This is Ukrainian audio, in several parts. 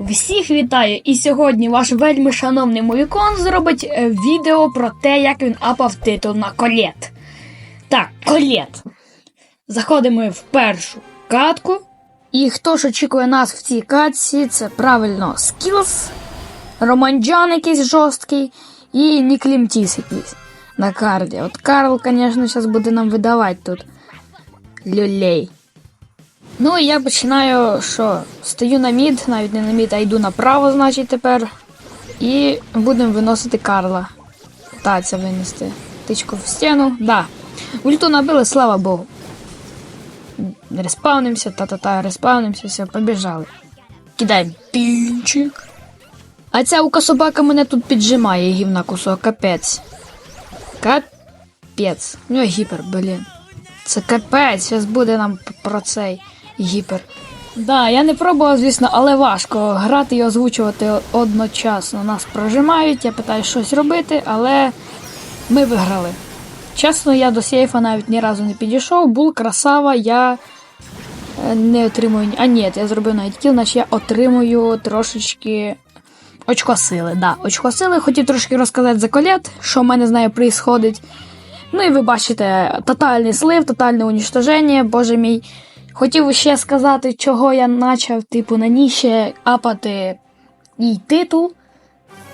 Всіх вітаю! І сьогодні ваш вельми шановний Мовікон зробить е, відео про те, як він апав титул на колет. Так, колет. Заходимо в першу катку. І хто ж очікує нас в цій катці, це правильно скілс, романджан якийсь жорсткий і Ніклімтіс якийсь на карді. От Карл, звісно, зараз буде нам видавати тут люлей. Ну і я починаю, що стою на мід, навіть не на мід, а йду направо, значить, тепер. І будемо виносити Карла. Таця винести. Тичку в стіну. Да. Ульту набили, слава Богу. Респавнимося, та-та-та, респавнимося, все, побіжали. Кидаємо пінчик. А ця ука собака мене тут піджимає, гівна кусок, капець. Капець. У нього гіпер, блін. Це капець, зараз буде нам про цей гіпер. Да, я не пробував, звісно, але важко грати і озвучувати одночасно. Нас прожимають, я питаю щось робити, але ми виграли. Чесно, я до сейфа навіть ні разу не підійшов. Бул красава, я е, не отримую. А ні, я зробив навіть кіл, значить я отримую трошечки очко сили. Да, очко сили. Хотів трошки розказати за колет, що в мене з нею происходить. Ну і ви бачите тотальний слив, тотальне унічтоження, боже мій. Хотів ще сказати, чого я почав, типу, на ній ще апати їй титул.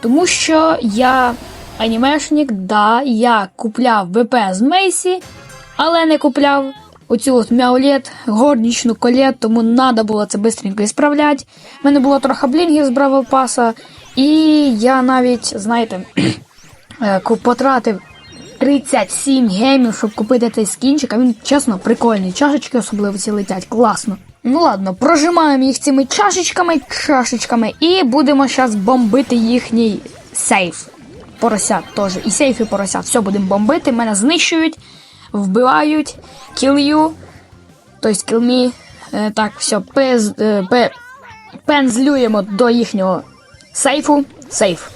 Тому що я анімешник, да, я купляв ВП з Мейсі, але не купляв оцю от мяулет, горнічну колет, тому треба було це швидко ісправляти. У мене було трохи блінгів з Бравл Паса, і я навіть, знаєте, е, потратив 37 гемів, щоб купити цей скінчик, а він чесно прикольний. Чашечки особливо ці летять, класно. Ну ладно, прожимаємо їх цими чашечками, чашечками, і будемо зараз бомбити їхній сейф. Поросят теж. І сейф, і поросят. Все будемо бомбити, мене знищують, вбивають, кілью. Тобто кілмі. Е, так, все, пез, е, пе, пензлюємо до їхнього сейфу. Сейф.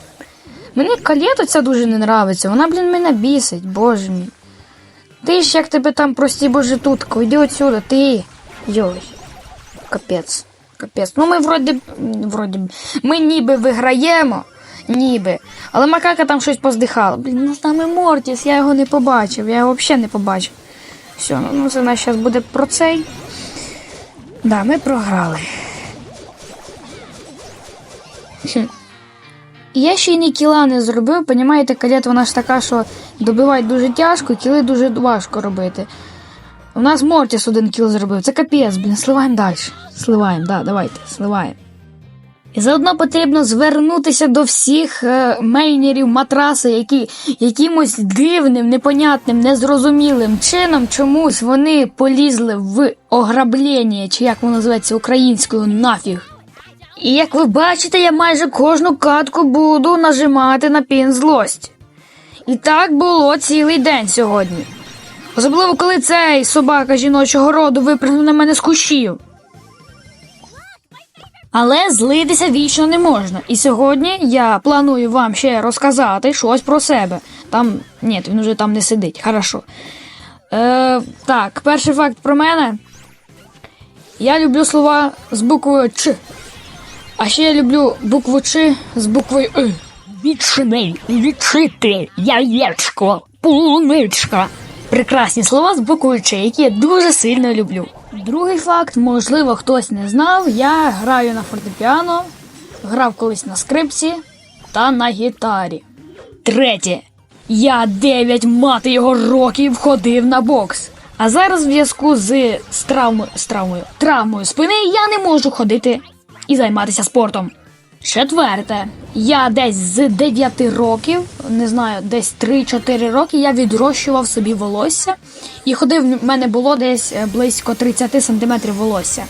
Мені калєта ця дуже не нравиться. Вона, блін, мене бісить, боже мій. Ти ж як тебе там, прості боже, тутко, йди отсюда, ти. Йой. Капець. Капець. Ну ми вроді, вроді ми ніби виграємо, ніби. Але макака там щось поздихала. Блін, ну з нами Мортіс, я його не побачив, я його взагалі не побачив. Все, ну це нас зараз буде про цей. Да, ми програли. І я ще й ні кіла не зробив, понімаєте, калет вона ж така, що добивати дуже тяжко, кіли дуже важко робити. У нас Мортіс один кіл зробив. Це капець, блін, сливаємо далі. Сливаємо, да, давайте, сливаємо. І заодно потрібно звернутися до всіх е, мейнерів матраси, які якимось дивним, непонятним, незрозумілим чином чомусь вони полізли в ограблення, чи як воно називається українською нафіг. І як ви бачите, я майже кожну катку буду нажимати на пін злость. І так було цілий день сьогодні. Особливо, коли цей собака жіночого роду випрыгнув на мене з кущів. Але злитися вічно не можна. І сьогодні я планую вам ще розказати щось про себе. Там. Ні, він уже там не сидить. Хорошо. Е, так, перший факт про мене. Я люблю слова з буквою Ч. А ще я люблю букву Ч з буквою И. Вічний, вічитель, яєчко, полуничка. Прекрасні слова з буквою Ч, які я дуже сильно люблю. Другий факт, можливо, хтось не знав. Я граю на фортепіано, грав колись на скрипці та на гітарі. Третє. Я 9 мати його років ходив на бокс. А зараз в зв'язку з, з, травмою, з травмою, травмою спини я не можу ходити і займатися спортом. Четверте, я десь з 9 років, не знаю, десь 3-4 роки я відрощував собі волосся і ходив, в мене було десь е, близько 30 сантиметрів волосся.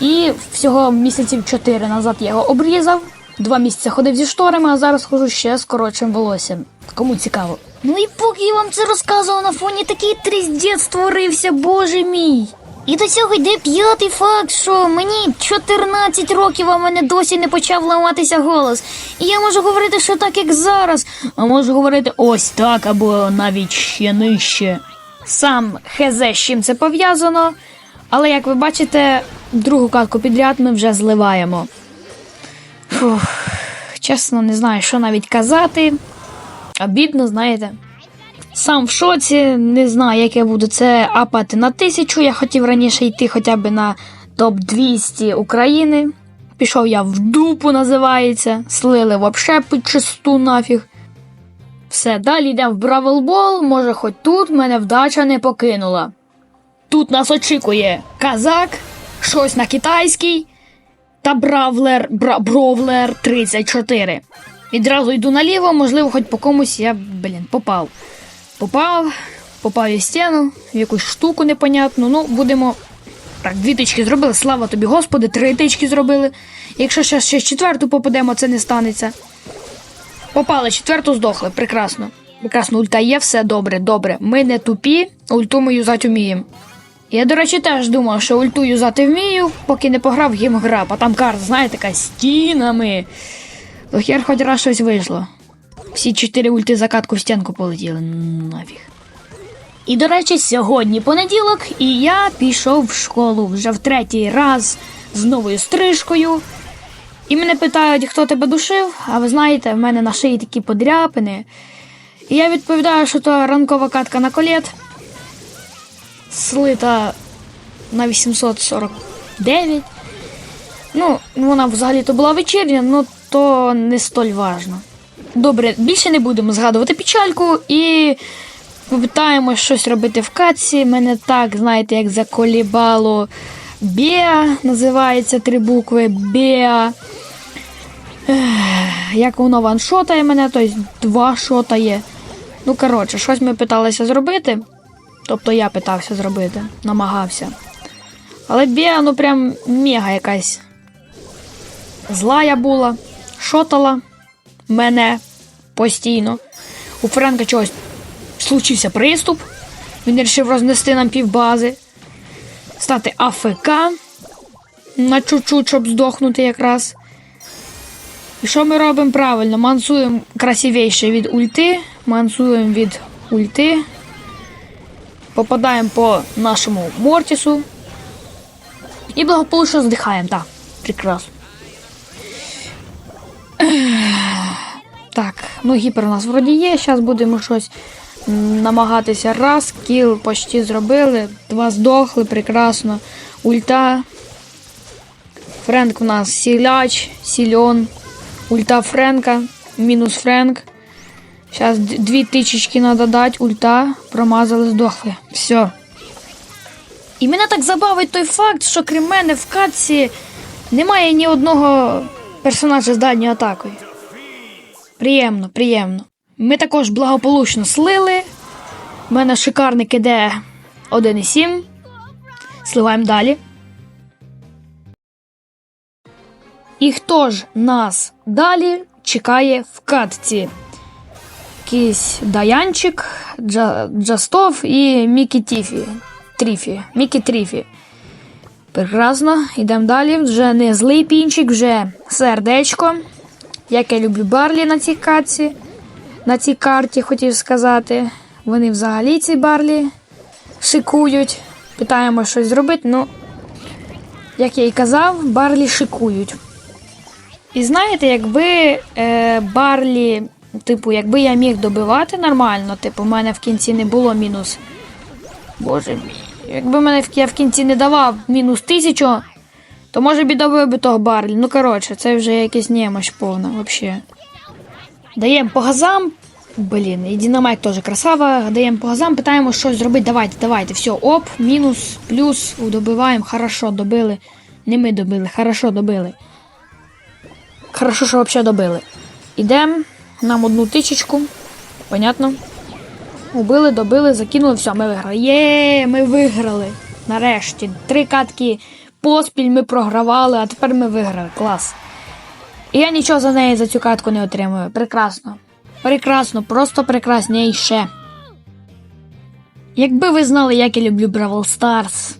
І всього місяців 4 назад я його обрізав. Два місяці ходив зі шторами, а зараз ходжу ще з коротшим волоссям. Кому цікаво. Ну і поки я вам це розказував на фоні такий тріздець створився, боже мій. І до цього йде п'ятий факт, що мені 14 років, а в мене досі не почав ламатися голос. І я можу говорити, що так, як зараз, а можу говорити ось так, або навіть ще нижче. Сам хезе з чим це пов'язано, але як ви бачите, другу катку підряд ми вже зливаємо. Фух, чесно, не знаю, що навіть казати. Обідно, знаєте. Сам в шоці, не знаю, як я буду це апати на тисячу. Я хотів раніше йти хоча б на топ 200 України. Пішов я в дупу, називається. Слили вообще під чисту нафіг. Все, далі йдемо в Бравелбол. Може, хоч тут мене вдача не покинула. Тут нас очікує казак, щось на китайський та Бравлер бра, Бровлер 34. Відразу йду наліво, можливо, хоч по комусь я, блін, попав. Попав, попав я в стіну, в якусь штуку непонятну. Ну, будемо. Так, дві тички зробили, слава тобі, Господи, три тички зробили. Якщо ще, ще четверту попадемо, це не станеться. Попали, четверту здохли, прекрасно. Прекрасно, ульта є, все добре, добре. Ми не тупі, ульту ми юзати вміємо. Я, до речі, теж думав, що ульту юзати вмію, поки не пограв гімграб, а там карта, знаєте, така стінами. То хер хоч раз щось вийшло. Всі чотири ульти закатку в стінку полетіли. Нафіг. І, до речі, сьогодні понеділок, і я пішов в школу вже в третій раз з новою стрижкою. І мене питають, хто тебе душив, а ви знаєте, в мене на шиї такі подряпини. І я відповідаю, що то ранкова катка на колет, слита на 849. Ну, вона взагалі-то була вечірня, ну то не столь важно. Добре, більше не будемо згадувати печальку і попитаємо щось робити в катці. Мене так, знаєте, як заколібало Беа, називається три букви Беа. Як воно ваншотає мене, тобто два шотає. Ну, коротше, щось ми питалися зробити. Тобто я питався зробити, намагався. Але Беа, ну прям мега якась. Зла я була, шотала мене постійно. У Френка чогось случився приступ. Він вирішив рознести нам півбази, стати АФК на чуть-чуть, щоб здохнути якраз. І що ми робимо правильно? Мансуємо красивіше від ульти, мансуємо від ульти, попадаємо по нашому Мортісу і благополучно здихаємо. Так, прекрасно. Так, ну гіпер у нас вроді є. Зараз будемо щось намагатися. Раз, кіл почти зробили. Два здохли, прекрасно. Ульта. Френк у нас сіляч, сільон. Ульта Френка. Мінус Френк. Зараз дві тичечки треба дати. Ульта. Промазали, здохли. Все. І мене так забавить той факт, що крім мене в катці немає ні одного персонажа з дальньою атакою. Приємно, приємно. Ми також благополучно слили. У мене шикарник іде 1,7. Сливаємо далі. І хто ж нас далі чекає в катці? Якийсь Даянчик, Джа, Джастов і Мікі Тіфі. Тріфі. Мікі Тріфі. Прекрасно, йдемо далі. Вже не злий пінчик, вже сердечко. Як я люблю Барлі на цій катці. На цій карті хотів сказати. Вони взагалі ці Барлі шикують. Питаємо щось зробити. Ну, як я і казав, Барлі шикують. І знаєте, якби е, Барлі, типу, якби я міг добивати нормально, типу, в мене в кінці не було мінус. Боже мій. Якби мене я в кінці не давав мінус тисячу, то може б і добив би того Барлі. Ну, коротше, це вже якась немощ повна, взагалі. Даємо по газам. Блін, і Динамайк теж красава. Даємо по газам, питаємо щось зробити. Давайте, давайте. Все, оп, мінус, плюс, добиваємо. Хорошо, добили. Не ми добили, хорошо добили. Хорошо, що взагалі добили. Ідемо, нам одну тичечку. Понятно? Убили, добили, закинули, все, ми виграли. Є, ми виграли. Нарешті. Три катки поспіль ми програвали, а тепер ми виграли. Клас. І я нічого за неї за цю катку не отримую. Прекрасно. Прекрасно, просто прекрасніше. Якби ви знали, як я люблю Бравл Старс.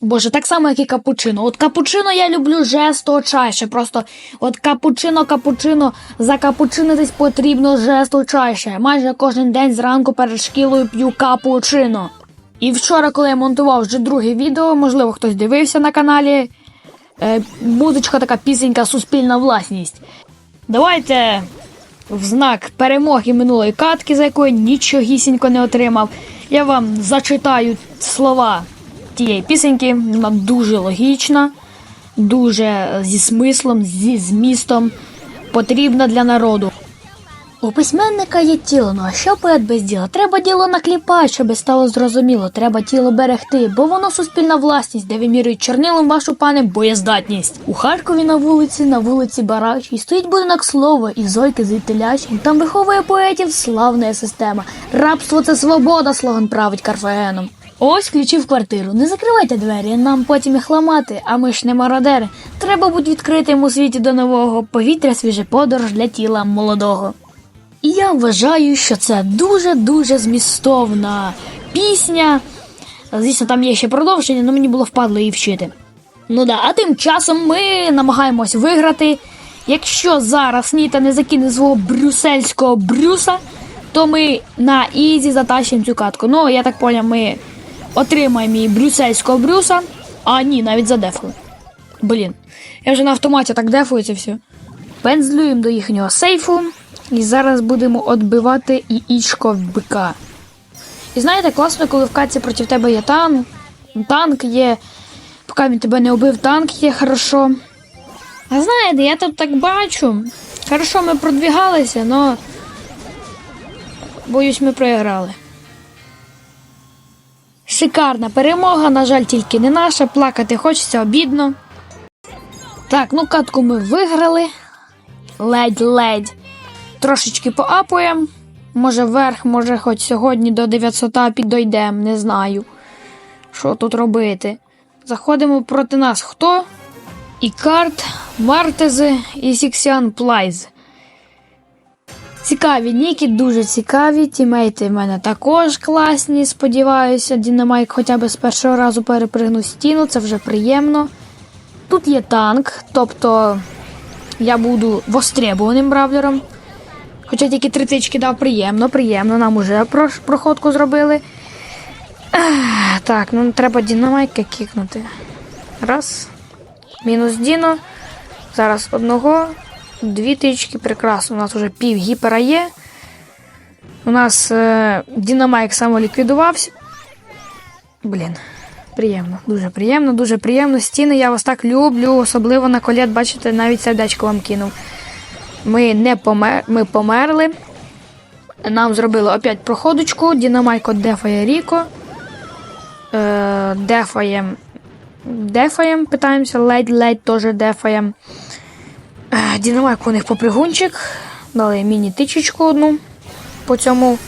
Боже, так само, як і капучино. От капучино я люблю жесточайше. Просто от капучино, капучино, закапучинитись потрібно жесточайше. Майже кожен день зранку перед шкілою п'ю капучино. І вчора, коли я монтував вже друге відео, можливо, хтось дивився на каналі. Е, музичка така пісенька суспільна власність. Давайте в знак перемоги минулої катки, за якої нічогісінько не отримав. Я вам зачитаю слова тієї пісеньки. Вона дуже логічна, дуже е, зі смислом, зі змістом, потрібна для народу. У письменника є тіло, ну а що поет без діла? Треба діло накліпати, щоб стало зрозуміло. Треба тіло берегти, бо воно суспільна власність, де вимірюють чорнилом вашу пане боєздатність. У Харкові на вулиці, на вулиці Барачій стоїть будинок слова і зойки звідтилячі. Там виховує поетів славна система. Рабство це свобода, слоган править Карфагеном. Ось ключі в квартиру. Не закривайте двері, нам потім їх ламати, а ми ж не мародери. Треба бути відкритим у світі до нового повітря, свіже подорож для тіла молодого. І я вважаю, що це дуже-дуже змістовна пісня. Звісно, там є ще продовження, але мені було впадло її вчити. Ну да, а тим часом ми намагаємось виграти. Якщо зараз Ніта не закине свого брюссельського брюса, то ми на ізі затащимо цю катку. Ну, я так поняв, ми отримаємо її брюссельського брюса. А ні, навіть задефали. Блін, я вже на автоматі так це все. Пензлюємо до їхнього сейфу. І зараз будемо відбивати яєчко в бика. І знаєте, класно, коли в каці проти тебе є танк. Танк є. Поки він тебе не убив, танк є хорошо. А знаєте, я тут так бачу. Хорошо, ми продвігалися, але боюсь, ми програли. Шикарна перемога, на жаль, тільки не наша. Плакати хочеться обідно. Так, ну катку ми виграли. Ледь-ледь. Трошечки поапуємо. Може вверх, може хоч сьогодні до 900 підійдемо, не знаю. Що тут робити? Заходимо проти нас хто? Ікарт, Мартези і Сіксіан Плайз. Цікаві ніки, дуже цікаві. Тімейти в мене також класні. Сподіваюся, Дінамайк хоча б з першого разу перепригнув стіну, це вже приємно. Тут є танк, тобто я буду востребованим бравлером. Хоча тільки три тички дав приємно, приємно, нам уже проходку зробили. Так, ну треба дінамайка кікнути. Раз. Мінус Діно. Зараз одного. Дві тички, прекрасно. У нас вже пів гіпера є. У нас е, Дінамайк самоліквідувався. Блін. Приємно, дуже приємно, дуже приємно. Стіни я вас так люблю, особливо на колет, бачите, навіть сердечко вам кинув. Ми не помер... ми померли. Нам зробили опять проходочку. Дінамайко дефає Ріко. Е, дефаєм. Дефаєм, питаємося, ледь-ледь теж дефаєм. Е, Дінамайко у них попригунчик. Дали міні-тичечку одну по цьому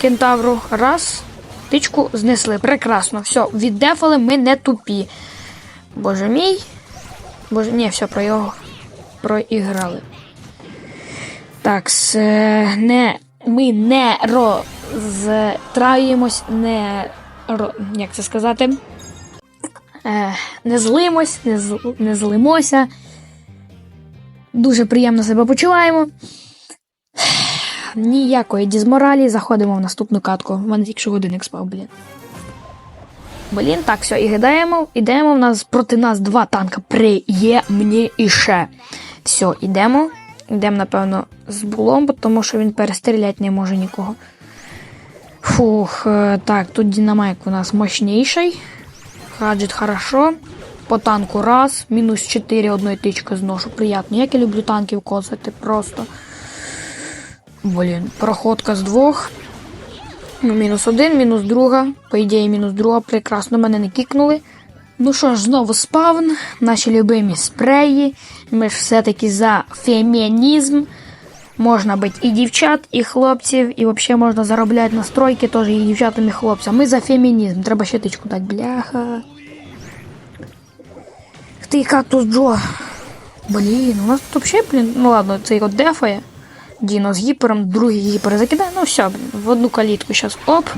кентавру. Раз. Тичку знесли. Прекрасно. Все, віддефали, ми не тупі. Боже мій. Боже, ні, все, про його проіграли. Так, не, ми не розтраємось, не ро, як це сказати? Е, не злимось, не, зл, не злимося. Дуже приємно себе почуваємо. Ніякої дізморалі, заходимо в наступну катку. У мене тільки годинник спав, блін. Блін, так, все, і гидаємо. Ідемо. В нас проти нас два танка. Приємніше. Все, ідемо. Йдемо, напевно, з булом, тому що він перестріляти не може нікого. Фух, е, так, тут динамайк у нас мощніший. Гаджет хорошо. По танку раз, мінус 4 одної тички зношу. Приятно. Як я люблю танків косити, просто. Блін, проходка з двох. Ну, мінус один, мінус друга. По ідеї, мінус друга. Прекрасно, мене не кікнули. Ну що ж, знову спавн, наші любимі спреї. Ми ж все-таки за фемінізм. Можна бити і дівчат, і хлопців, і взагалі можна заробляти настройки теж і дівчатам, і хлопцям. Ми за фемінізм. Треба ще тичку дати, бляха. Ти кактус Джо. Блін, у нас тут взагалі, блін, ну ладно, цей от дефає. Діно з гіпером, другий гіпер закидає. Ну все, блін, в одну калітку зараз. Оп.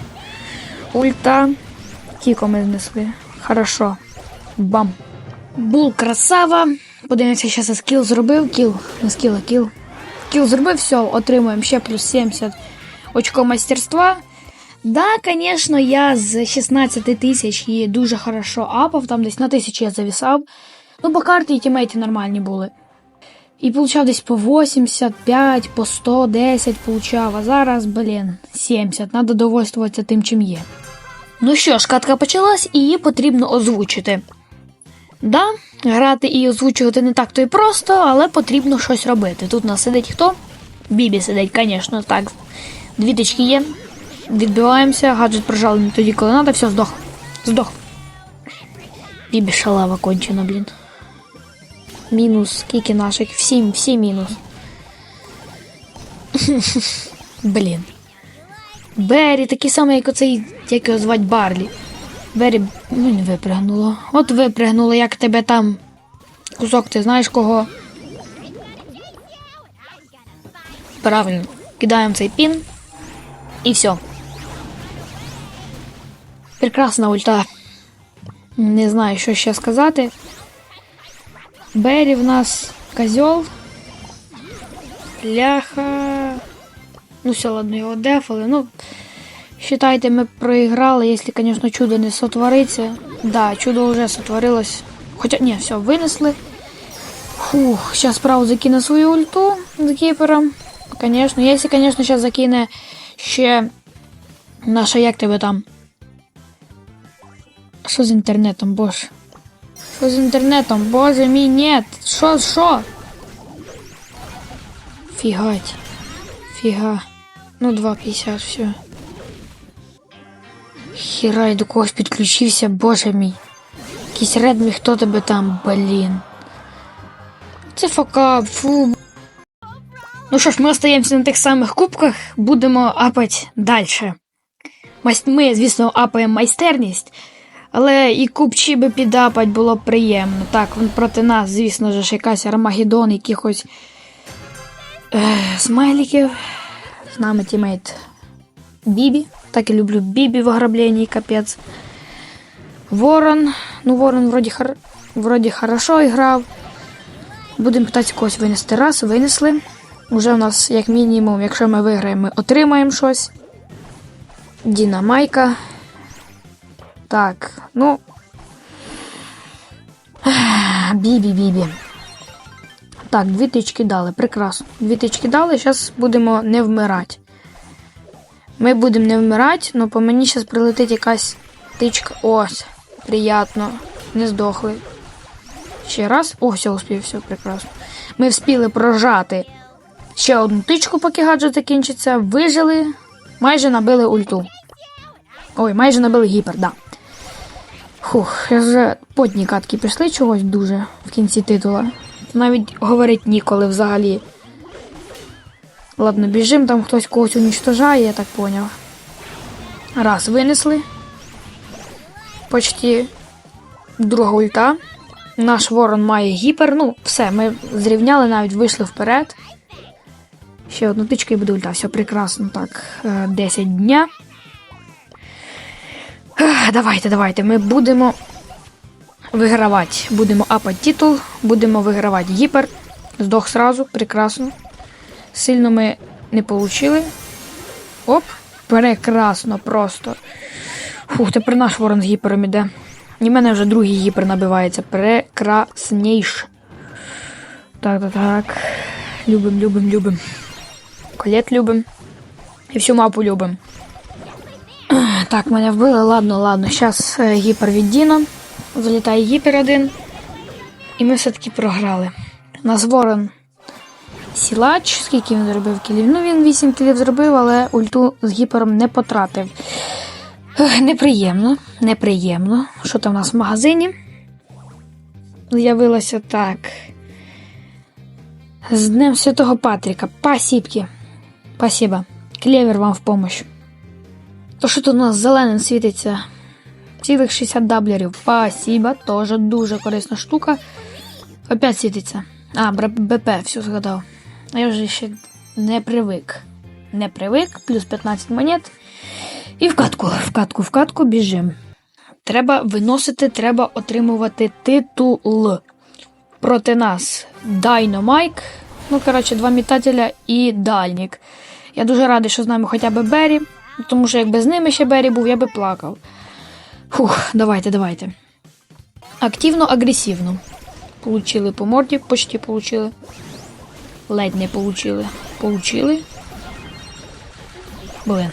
Ульта. Кіко ми знесли. Хорошо. Бам. Бул красава. Подивимося, що за скіл зробив. Кіл. Не скіл, а кіл. Кіл зробив, все, отримуємо ще плюс 70 очко мастерства. Да, конечно, я з 16 тисяч її дуже хорошо апав, там десь на тисячу я завісав. Ну, по карті і тімейти нормальні були. І получав десь по 85, по 110 получав, а зараз, блін, 70. Надо довольствуватися тим, чим є. Ну що ж, катка почалась, і її потрібно озвучити. Да, грати і озвучувати не так то і просто, але потрібно щось робити. Тут у нас сидить хто? Бібі сидить, звісно, так. Дві тички є. Відбиваємося, гаджет прожали не тоді, коли треба, все, здох. Здох. Бібі шалава кончена, блін. Мінус, скільки наших? Всі, всі мінус. Блін. Бері, такий самий, як оцей, як його звати Барлі. Бері, ну не випригнуло. От випригнуло, як тебе там. Кусок, ти знаєш кого? Правильно. Кидаємо цей пін. І все. Прекрасна ульта. Не знаю, що ще сказати. Бері в нас козьол. Ляха. Ну, все, ладно, його дефали. Ну, считайте, ми проіграли, якщо, звісно, чудо не сотвориться. Да, чудо вже сотворилось. Хоча, ні, все, винесли. Фух, зараз справу закине свою ульту з кіпером. Звісно, якщо, звісно, зараз закине ще наша, як тебе там. Що з інтернетом, боже? Що з інтернетом? Боже мій, нет. Що, що? Фігать. Фіга. Ну, 2,50, все. Хіра, я до когось підключився, боже мій. Якийсь редмі, хто тебе там, блін. Це факап, фу. Ну що ж, ми остаємося на тих самих кубках, будемо апати далі. Ми, звісно, апаємо майстерність, але і купчі би підапать було б приємно. Так, він проти нас, звісно ж, якась Армагеддон, якихось е, смайликів. З нами тімейт Бібі. Так і люблю Бібі в ограбленні, капець. Ворон. Ну, Ворон вроді, хар... вроді хорошо грав. Будемо питати когось винести раз, винесли. Уже у нас, як мінімум, якщо ми виграємо, ми отримаємо щось. Дінамайка. Так, ну. Бібі, бібі. Так, дві тички дали, прекрасно. Дві тички дали, зараз будемо не вмирати. Ми будемо не вмирати, але по мені зараз прилетить якась тичка. Ось, приятно. Не здохли. Ще раз. О, все, успів, все, прекрасно. Ми вспіли прожати ще одну тичку, поки гаджет закінчиться. Вижили, майже набили ульту. Ой, майже набили гіпер, да. Фух, вже потні катки пішли чогось дуже в кінці титула. Навіть говорить ніколи взагалі. Ладно, біжим, там хтось когось уничтожає, я так поняв. Раз, винесли. Почти друга ульта. Наш ворон має гіпер. Ну, все, ми зрівняли, навіть вийшли вперед. Ще одну тичку і буде ульта. Все прекрасно. Так, е, 10 дня. Давайте, давайте. Ми будемо вигравати. Будемо апати титул, будемо вигравати гіпер. Здох сразу, прекрасно. Сильно ми не получили. Оп, прекрасно просто. Фух, тепер наш ворон з гіпером іде. І в мене вже другий гіпер набивається. Прекрасніш. Так, так, так. Любим, любим, любим. Колет любим. І всю мапу любим. Так, мене вбили. Ладно, ладно. Зараз гіпер від Діно. Залітає гіпер один. І ми все-таки програли. Нас ворон сілач. Скільки він зробив кілів? Ну, він 8 кілів зробив, але ульту з гіпером не потратив. Неприємно, неприємно. Що там у нас в магазині? З'явилося так. З Днем Святого Патріка. Пасібки. Спасибо. Клевер вам в помощь. То що тут у нас зеленим світиться? Цілих 60 даблерів. Спасибо. Тоже дуже корисна штука. Опять світиться. А, БП, все згадав. Я вже ще не привик. Не привик, плюс 15 монет. І в катку, в катку, в катку біжим. Треба виносити, треба отримувати титул проти нас. Дайномайк. Ну, коротше, два мітателя і дальнік. Я дуже радий, що з нами хоча б Бері, тому що якби з ними ще Бері був, я би плакав. Фух, давайте, давайте. Активно, агресивно. Получили по морді, почти получили. Ледь не получили. Получили. Блін.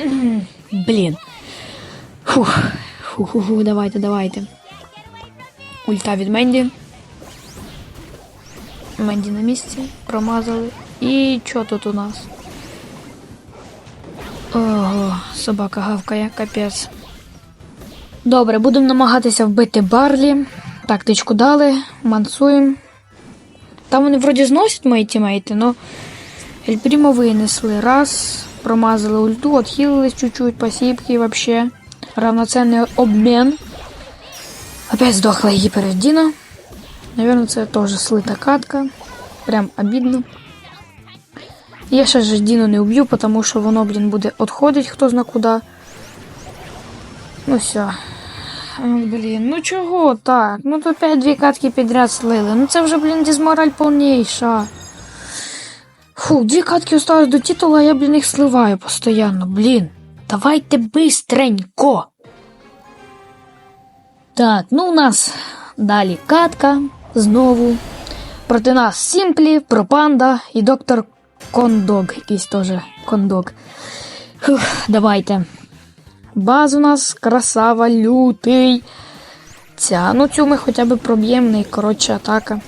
М, Блін. Фух. Фу-ху-ху, давайте, давайте. Ульта від Менді. Менді на місці. Промазали. І що тут у нас? Ого, собака гавкає, капець. Добре, будемо намагатися вбити Барлі. Тактичку дали, мансуємо. Там вони вроді зносять мої тімейти, но Ельпрімо винесли. Раз, промазали ульту, отхилились чуть-чуть, пасібки вообще. Равноценний обмін. Опять здохла гіпердіна. Наверное, це теж слита катка. Прям обідно. Я ще ж Діну не уб'ю, тому що воно, блін, буде відходить хто зна куди. Ну все. Блін, ну чого так? Ну то опять дві катки підряд слили. Ну це вже, блін, дізмораль повніша. Фу, дві катки осталось до титула, а я, блін, їх сливаю постійно, блін. Давайте бистренько. Так, ну у нас далі катка знову. Проти нас Сімплі, Пропанда і доктор Кондог. Якийсь теж Кондог. Фух, давайте. Баз у нас красава, лютий. Ця, ну цю ми хоча б проб'ємо, в коротше, атака.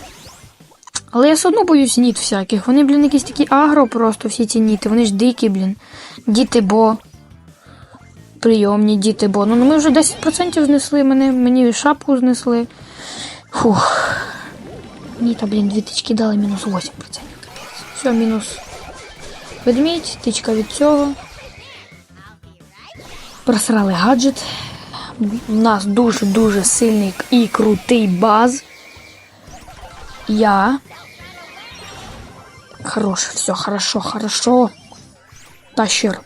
Але я все одно боюсь ніт всяких. Вони, блін, якісь такі агро просто всі ці ніти. Вони ж дикі, блін. Діти бо. Прийомні діти бо. Ну, ну ми вже 10% знесли, мене, мені шапку знесли. Фух. Ніта, блін, дві тички дали мінус 8%. Капець. Все, мінус. Ведмідь, тичка від цього. Просрали гаджет. У нас дуже-дуже сильний і крутий баз. Я. Хорош, все, хорошо, хорошо. Тащер.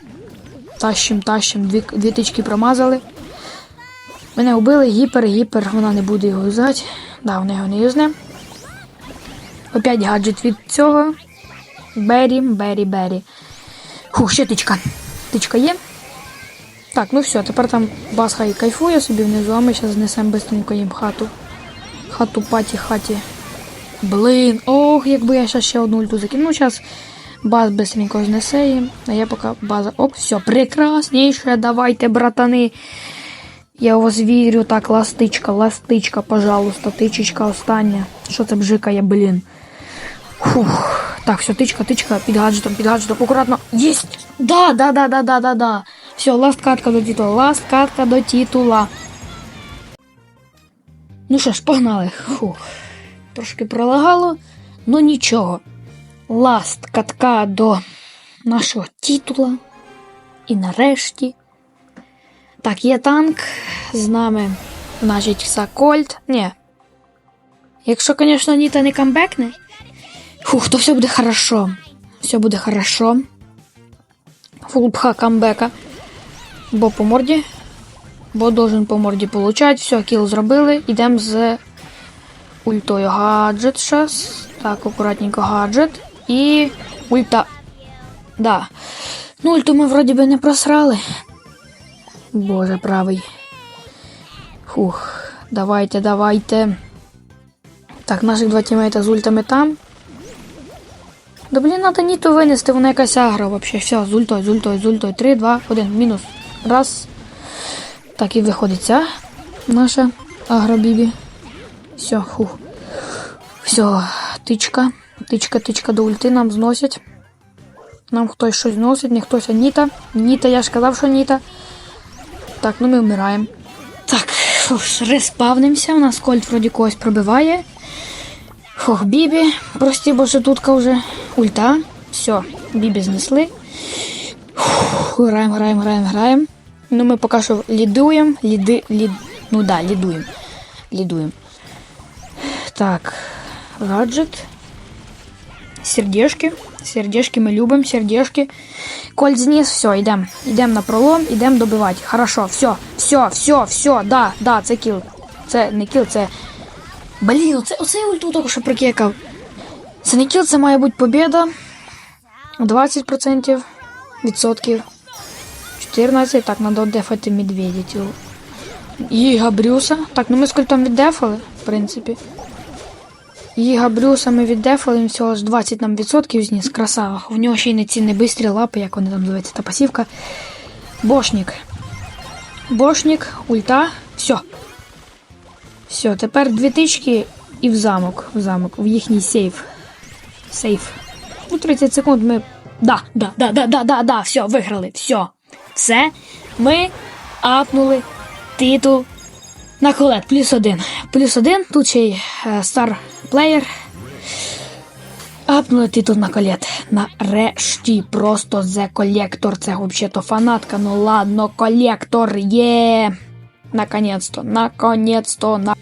Тащим, тащим. Дві, дві тички промазали. Мене вбили, гіпер, гіпер. Вона не буде його юзати. Да, вона його не юзне. Опять гаджет від цього. Бері, бері, бері. Фух, ще тичка. Тичка є. Так, ну все, тепер там бас хай кайфує собі внизу, а ми зараз знесемо быстренько їм хату. Хату паті хаті. Блин, ох, якби я зараз ще одну ульту. Ну, зараз баз быстренько знесе їм. А я поки база. Оп, все, прекрасніше, давайте, братани. Я у вас вірю, так, ластичка, ластичка, пожалуйста, тичечка остання. Що це бжикає, блін. Фух. Так, все, тичка, тичка, під гаджетом, під гаджетом, акуратно. Єсть! Да, да, да, да, да, да, да. Все, ласт катка до титула, ласт катка до титула. Ну що ж, погнали. Фух. Трошки пролагало, ну нічого. Ласт катка до нашого титула. І нарешті. Так, є танк з нами. Значить, Сакольт. Ні. Якщо, звісно, Ніта не камбекне. Фух, то все буде хорошо. Все буде хорошо. Фулпха камбека. Бо по морді. Бо должен по морді получать. Все, кіл зробили. Ідемо з ультою. Гаджет щас. Так, акуратненько гаджет. І ульта. Да. Ну, ульту ми вроді би не просрали. Боже правий. Фух. Давайте, давайте. Так, наших два тімейта з ультами там. Да блін, надо ніту винести, вона якась агра вообще. Все, з ультою, з ультою, з ультою. 3, 2, 1, мінус. Раз. Так, і виходить ця наша агробібі. Все, хух. Все, тичка. Тичка, тичка до ульти нам зносять. Нам хтось щось зносить, не хтось, а Ніта. Ніта, я ж казав, що Ніта. Так, ну ми вмираємо. Так, фух, респавнимося. У нас кольт вроді когось пробиває. Фух, Бібі. Прості, бо тутка вже ульта. Все, Бібі знесли. Фух, граємо, граємо, граємо, граємо. Ну, ми поки що лідуємо. Ліди, лід... Ну да, лідуємо. Лідуємо. Так, гаджет. Сердешки. Сердешки ми любимо, сердешки. Кольт зніс, все, йдемо. Йдемо на пролом, йдемо добивати. Хорошо, все, все, все, все, да, да, це кіл. Це не кіл, це. Блін, оце, оце ульту тільки що прикекав. Це не кіл, це має бути побіда. 20% відсотків. 14, так, треба дефати медведя. І Габрюса. Так, ну ми з культом віддефали, в принципі. Їга Брюса ми віддефали, він всього ж 20 нам відсотків зніс, красава. У нього ще й не ці не бистрі лапи, як вони там називаються, та пасівка. Бошнік. Бошнік, ульта, все. Все, тепер дві тички і в замок. В замок, в їхній сейф. Сейф. Ну, 30 секунд ми. Да, да, да, да, да, да, да, все, виграли, все. Все. Ми апнули титул на колет. Плюс один. Плюс один. Тут ще й е, стар плеєр. Апнули титул на колет. Нарешті просто зе колектор. Це взагалі-то фанатка. Ну ладно, колектор є. Наконець-то, наконець-то, на.